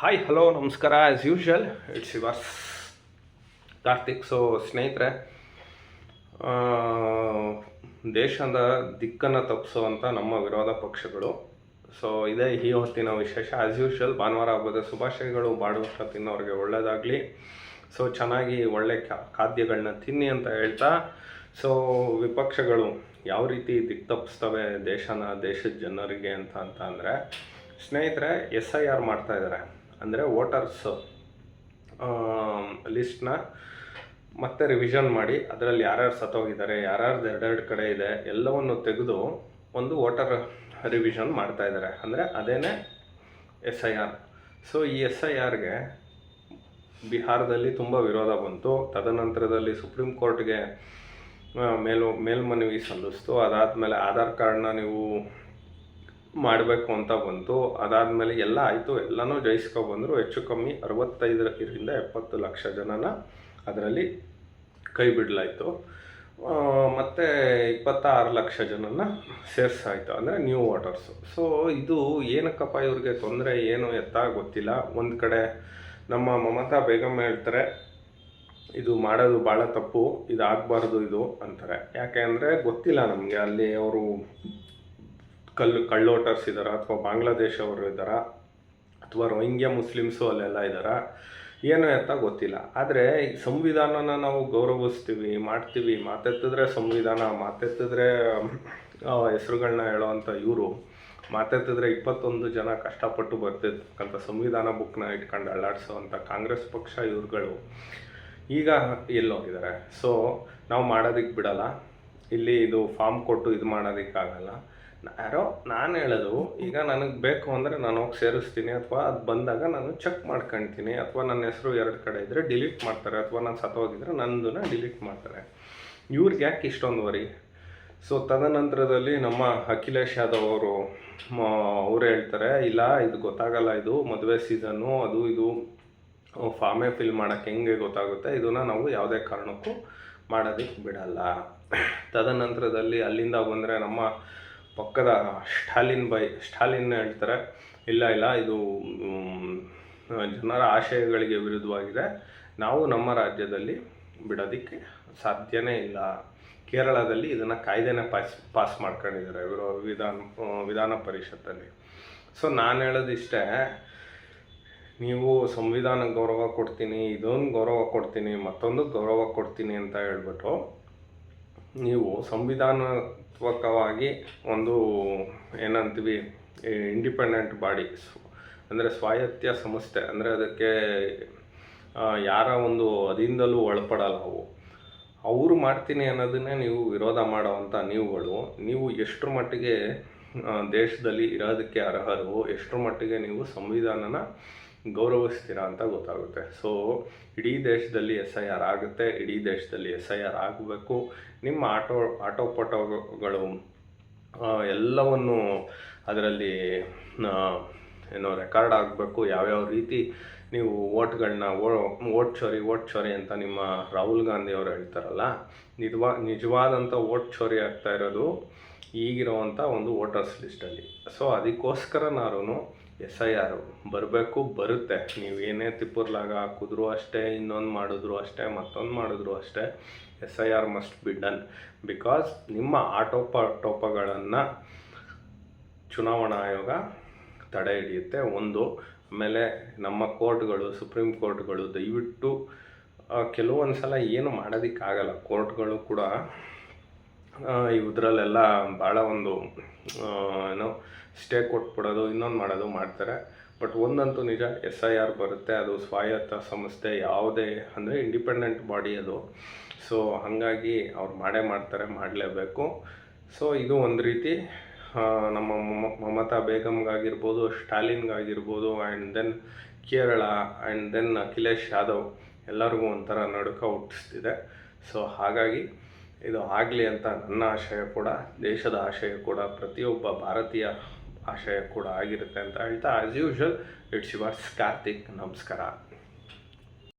Hi hello ನಮಸ್ಕಾರ as usual it's yours Karthik so ಸ್ನೇಹಿತರೆ ದೇಶದ ದಿಕ್ಕನ್ನು ತಪ್ಪಿಸುವಂಥ ನಮ್ಮ ವಿರೋಧ ಪಕ್ಷಗಳು. ಸೊ ಇದೇ ಈ ಹೊತ್ತಿನ ವಿಶೇಷ. ಆ್ಯಸ್ ಯೂಶ್ವಲ್ ಭಾನುವಾರ ಹಬ್ಬದ ಶುಭಾಶಯಗಳು. ಬಾಡುವಷ್ಟ ತಿನ್ನೋರಿಗೆ ಒಳ್ಳೆಯದಾಗಲಿ ಸೊ ಚೆನ್ನಾಗಿ ಒಳ್ಳೆ ಖಾದ್ಯಗಳನ್ನ ತಿನ್ನಿ ಅಂತ ಹೇಳ್ತಾ. ಸೊ ವಿಪಕ್ಷಗಳು ಯಾವ ರೀತಿ ದಿಕ್ಕು ತಪ್ಪಿಸ್ತವೆ ದೇಶನ, ದೇಶದ ಜನರಿಗೆ ಅಂತ ಅಂತ ಅಂದರೆ, ಸ್ನೇಹಿತರೆ, ಎಸ್ ಐ ಆರ್ ಮಾಡ್ತಾ ಇದ್ದಾರೆ ಅಂದರೆ ವೋಟರ್ಸ್ ಲಿಸ್ಟ್ನ ಮತ್ತೆ ರಿವಿಷನ್ ಮಾಡಿ, ಅದರಲ್ಲಿ ಯಾರ್ಯಾರು ಸತ್ತೋಗಿದ್ದಾರೆ, ಯಾರ್ಯಾರ್ದು ಎರಡೆರಡು ಕಡೆ ಇದೆ, ಎಲ್ಲವನ್ನು ತೆಗೆದು ಒಂದು ವೋಟರ್ ರಿವಿಷನ್ ಮಾಡ್ತಾ ಇದ್ದಾರೆ. ಅಂದರೆ ಅದೇನೇ ಎಸ್ ಐ ಆರ್. ಸೊ ಈ ಎಸ್ ಐ ಆರ್ಗೆ ಬಿಹಾರದಲ್ಲಿ ತುಂಬ ವಿರೋಧ ಬಂತು. ತದನಂತರದಲ್ಲಿ ಸುಪ್ರೀಂ ಕೋರ್ಟ್ಗೆ ಮೇಲು, ಮೇಲ್ಮನವಿ ಸಲ್ಲಿಸ್ತು. ಅದಾದಮೇಲೆ ಆಧಾರ್ ಕಾರ್ಡ್ನ ನೀವು ಮಾಡಬೇಕು ಅಂತ ಬಂತು. ಅದಾದಮೇಲೆ ಎಲ್ಲ ಆಯಿತು. ಎಲ್ಲನೂ ಜಯಿಸ್ಕೊಬಂದರು ಹೆಚ್ಚು ಕಮ್ಮಿ ಅರವತ್ತೈದರಿಂದ ಎಪ್ಪತ್ತು ಲಕ್ಷ ಜನನ ಅದರಲ್ಲಿ ಕೈ ಬಿಡಲಾಯಿತು. ಮತ್ತು ಇಪ್ಪತ್ತಾರು ಲಕ್ಷ ಜನನ ಸೇರಿಸಾಯಿತು. ಅಂದರೆ ನ್ಯೂ ವಾಟರ್ಸು ಸೊ ಇದು ಏನಕ್ಕಪ್ಪ ಇವ್ರಿಗೆ ತೊಂದರೆ, ಏನು ಎತ್ತ ಗೊತ್ತಿಲ್ಲ. ಒಂದು ಕಡೆ ನಮ್ಮ ಮಮತಾ ಬೇಗಮ್ ಹೇಳ್ತಾರೆ, ಇದು ಮಾಡೋದು ಭಾಳ ತಪ್ಪು. ಇದು ಆಗಬಾರ್ದು ಇದು ಅಂತಾರೆ. ಯಾಕೆ ಅಂದರೆ ಗೊತ್ತಿಲ್ಲ ನಮಗೆ. ಅಲ್ಲಿ ಅವರು ಕಲ್ಲು ಕಳ್ಳೋಟರ್ಸ್ ಇದ್ದಾರಾ ಅಥವಾ ಬಾಂಗ್ಲಾದೇಶವರು ಇದ್ದಾರಾ ಅಥವಾ ರೋಹಿಂಗ್ಯ ಮುಸ್ಲಿಮ್ಸು ಅಲ್ಲೆಲ್ಲ ಇದ್ದಾರಾ? ಏನು ಅಂತ ಗೊತ್ತಿಲ್ಲ. ಆದರೆ ಸಂವಿಧಾನನ ನಾವು ಗೌರವಿಸ್ತೀವಿ, ಮಾಡ್ತೀವಿ, ಮಾತೆತ್ತಿದ್ರೆ ಸಂವಿಧಾನ, ಮಾತೆತ್ತಿದ್ರೆ ಹೆಸರುಗಳನ್ನ ಹೇಳೋವಂಥ ಇವರು, ಮಾತೆತ್ತಿದ್ರೆ ಇಪ್ಪತ್ತೊಂದು ಜನ ಕಷ್ಟಪಟ್ಟು ಬರ್ತಿರ್ತಕ್ಕಂಥ ಸಂವಿಧಾನ ಬುಕ್ನ ಇಟ್ಕೊಂಡು ಅಲ್ಲಾಡಿಸೋವಂಥ ಕಾಂಗ್ರೆಸ್ ಪಕ್ಷ ಇವ್ರುಗಳು ಈಗ ಎಲ್ಲೋಗಿದ್ದಾರೆ. ಸೊ ನಾವು ಮಾಡೋದಕ್ಕೆ ಬಿಡಲ್ಲ. ಇಲ್ಲಿ ಇದು ಫಾರ್ಮ್ ಕೊಟ್ಟು ಇದು ಮಾಡೋದಕ್ಕಾಗಲ್ಲ. ಯಾರೋ ನಾನು ಹೇಳೋದು, ಈಗ ನನಗೆ ಬೇಕು ಅಂದರೆ ನಾನು ಹೋಗಿ ಸೇರಿಸ್ತೀನಿ ಅಥವಾ ಅದು ಬಂದಾಗ ನಾನು ಚೆಕ್ ಮಾಡ್ಕೊಳ್ತೀನಿ ಅಥವಾ ನನ್ನ ಹೆಸರು ಎರಡು ಕಡೆ ಇದ್ದರೆ ಡಿಲೀಟ್ ಮಾಡ್ತಾರೆ ಅಥವಾ ನಾನು ಸತ್ತೋಗಿದ್ರೆ ನನ್ನದನ್ನ ಡಿಲೀಟ್ ಮಾಡ್ತಾರೆ. ಇವ್ರಿಗೆ ಯಾಕೆ ಇಷ್ಟೊಂದು ವರಿ ಸೊ ತದನಂತರದಲ್ಲಿ ನಮ್ಮ ಅಖಿಲೇಶ್ ಯಾದವ್ ಅವರು ಅವ್ರು ಹೇಳ್ತಾರೆ, ಇಲ್ಲ, ಇದು ಗೊತ್ತಾಗಲ್ಲ ಇದು, ಮದುವೆ ಸೀಸನ್ನು ಅದು ಇದು ಫಾರ್ಮೇ ಫಿಲ್ ಮಾಡೋಕ್ಕೆ ಹೆಂಗೆ ಗೊತ್ತಾಗುತ್ತೆ, ಇದನ್ನು ನಾವು ಯಾವುದೇ ಕಾರಣಕ್ಕೂ ಮಾಡೋದಕ್ಕೆ ಬಿಡಲ್ಲ. ತದನಂತರದಲ್ಲಿ ಅಲ್ಲಿಂದ ಬಂದರೆ ನಮ್ಮ ಪಕ್ಕದ ಸ್ಟಾಲಿನ್ ಬೈ, ಸ್ಟಾಲಿನ್ ಹೇಳ್ತಾರೆ. ಇಲ್ಲ ಇಲ್ಲ, ಇದು ಜನರ ಆಶಯಗಳಿಗೆ ವಿರುದ್ಧವಾಗಿದೆ. ನಾವು ನಮ್ಮ ರಾಜ್ಯದಲ್ಲಿ ಬಿಡೋದಕ್ಕೆ ಸಾಧ್ಯನೇ ಇಲ್ಲ. ಕೇರಳದಲ್ಲಿ ಇದನ್ನು ಕಾಯ್ದೆನೇ ಪಾಸ್ ಪಾಸ್ ಮಾಡ್ಕೊಂಡಿದ್ದಾರೆ ಇವರು ವಿಧಾನ ವಿಧಾನ ಪರಿಷತ್ತಲ್ಲಿ. ಸೊ, ನಾನು ಹೇಳೋದಿಷ್ಟೇ, ನೀವು ಸಂವಿಧಾನಕ್ಕೆ ಗೌರವ ಕೊಡ್ತೀನಿ, ಇದೊಂದು ಗೌರವ ಕೊಡ್ತೀನಿ, ಮತ್ತೊಂದು ಗೌರವ ಕೊಡ್ತೀನಿ ಅಂತ ಹೇಳ್ಬಿಟ್ಟು ನೀವು ಸಂವಿಧಾನಾತ್ಮಕವಾಗಿ ಒಂದು ಏನಂತೀವಿ ಇಂಡಿಪೆಂಡೆಂಟ್ ಬಾಡಿ ಅಂದರೆ ಸ್ವಾಯತ್ತ ಸಂಸ್ಥೆ, ಅಂದರೆ ಅದಕ್ಕೆ ಯಾರ ಒಂದು ಅದಿಂದಲೂ ಒಳಪಡಲ್ಲ ಅವು. ಅವರು ಮಾಡ್ತೀನಿ ಅನ್ನೋದನ್ನೇ ನೀವು ವಿರೋಧ ಮಾಡೋವಂಥ ನೀವುಗಳು. ನೀವು ಎಷ್ಟರ ಮಟ್ಟಿಗೆ ದೇಶದಲ್ಲಿ ಇರೋದಕ್ಕೆ ಅರ್ಹರು, ಎಷ್ಟರ ಮಟ್ಟಿಗೆ ನೀವು ಸಂವಿಧಾನನ ಗೌರವಿಸ್ತೀರಾ ಅಂತ ಗೊತ್ತಾಗುತ್ತೆ. ಸೊ ಇಡೀ ದೇಶದಲ್ಲಿ ಎಸ್ ಐ ಆರ್ ಆಗುತ್ತೆ. ಇಡೀ ದೇಶದಲ್ಲಿ ಎಸ್ ಐ ಆರ್ ಆಗಬೇಕು. ನಿಮ್ಮ ಆಟೋ ಆಟೋ ಪಟೋಗಳು ಎಲ್ಲವನ್ನು ಅದರಲ್ಲಿ ಏನೋ ರೆಕಾರ್ಡ್ ಆಗಬೇಕು. ಯಾವ್ಯಾವ ರೀತಿ ನೀವು ಓಟ್ಗಳನ್ನ ಓಟ್ ಚೋರಿ ಓಟ್ ಚೋರಿ ಅಂತ ನಿಮ್ಮ ರಾಹುಲ್ ಗಾಂಧಿ ಅವರು ಹೇಳ್ತಾರಲ್ಲ, ನಿಜವಾ, ನಿಜವಾದಂಥ ಓಟ್ ಚೋರಿ ಆಗ್ತಾ ಇರೋದು ಈಗಿರೋವಂಥ ಒಂದು ವೋಟರ್ಸ್ ಲಿಸ್ಟಲ್ಲಿ. ಸೊ ಅದಕ್ಕೋಸ್ಕರನಾರು ಎಸ್ ಐ ಆರ್ ಬರಬೇಕು, ಬರುತ್ತೆ. ನೀವು ಏನೇ ತಿಪ್ಪುರ್ಲಾಗ ಹಾಕಿದ್ರು ಅಷ್ಟೇ, ಇನ್ನೊಂದು ಮಾಡಿದ್ರು ಅಷ್ಟೇ, ಮತ್ತೊಂದು ಮಾಡಿದ್ರು ಅಷ್ಟೇ, S I R must be done because ನಿಮ್ಮ ಆಟೋಪ ಟೋಪಗಳನ್ನು ಚುನಾವಣಾ ಆಯೋಗ ತಡೆ ಹಿಡಿಯುತ್ತೆ. ಒಂದು, ಆಮೇಲೆ ನಮ್ಮ ಕೋರ್ಟ್ಗಳು, ಸುಪ್ರೀಂ ಕೋರ್ಟ್ಗಳು ದಯವಿಟ್ಟು ಕೆಲವೊಂದು ಸಲ ಏನು ಮಾಡೋದಕ್ಕಾಗಲ್ಲ. ಕೋರ್ಟ್ಗಳು ಕೂಡ ಇದರಲ್ಲೆಲ್ಲ ಭಾಳ ಒಂದು ಏನೋ ಸ್ಟೇ ಕೊಟ್ಬಿಡೋದು, ಇನ್ನೊಂದು ಮಾಡೋದು ಮಾಡ್ತಾರೆ. ಬಟ್ ಒಂದಂತೂ ನಿಜ, ಎಸ್ ಐ ಆರ್ ಬರುತ್ತೆ, ಅದು ಸ್ವಾಯತ್ತ ಸಂಸ್ಥೆ ಯಾವುದೇ, ಅಂದರೆ ಇಂಡಿಪೆಂಡೆಂಟ್ ಬಾಡಿ ಅದು. ಸೊ ಹಾಗಾಗಿ ಅವ್ರು ಮಾಡೇ ಮಾಡ್ತಾರೆ, ಮಾಡಲೇಬೇಕು. ಸೊ ಇದು ಒಂದು ರೀತಿ ನಮ್ಮ ಮಮ- ಮಮತಾ ಬೇಗಮ್ಗಾಗಿರ್ಬೋದು, ಸ್ಟಾಲಿನ್ಗಾಗಿರ್ಬೋದು and then Kerala and then Akhilesh Yadav, ಎಲ್ಲರಿಗೂ ಒಂಥರ ನಡುಕ ಹುಟ್ಟಿಸ್ತಿದೆ. ಸೊ ಹಾಗಾಗಿ ಇದು ಆಗಲಿ ಅಂತ ನನ್ನ ಆಶಯ ಕೂಡ, ದೇಶದ ಆಶಯ ಕೂಡ ಪ್ರತಿಯೊಬ್ಬ ಭಾರತೀಯ ಆಶಯ ಕೂಡ ಆಗಿರುತ್ತೆ ಅಂತ ಹೇಳ್ತಾ as usual it's yours Karthik. ನಮಸ್ಕಾರ.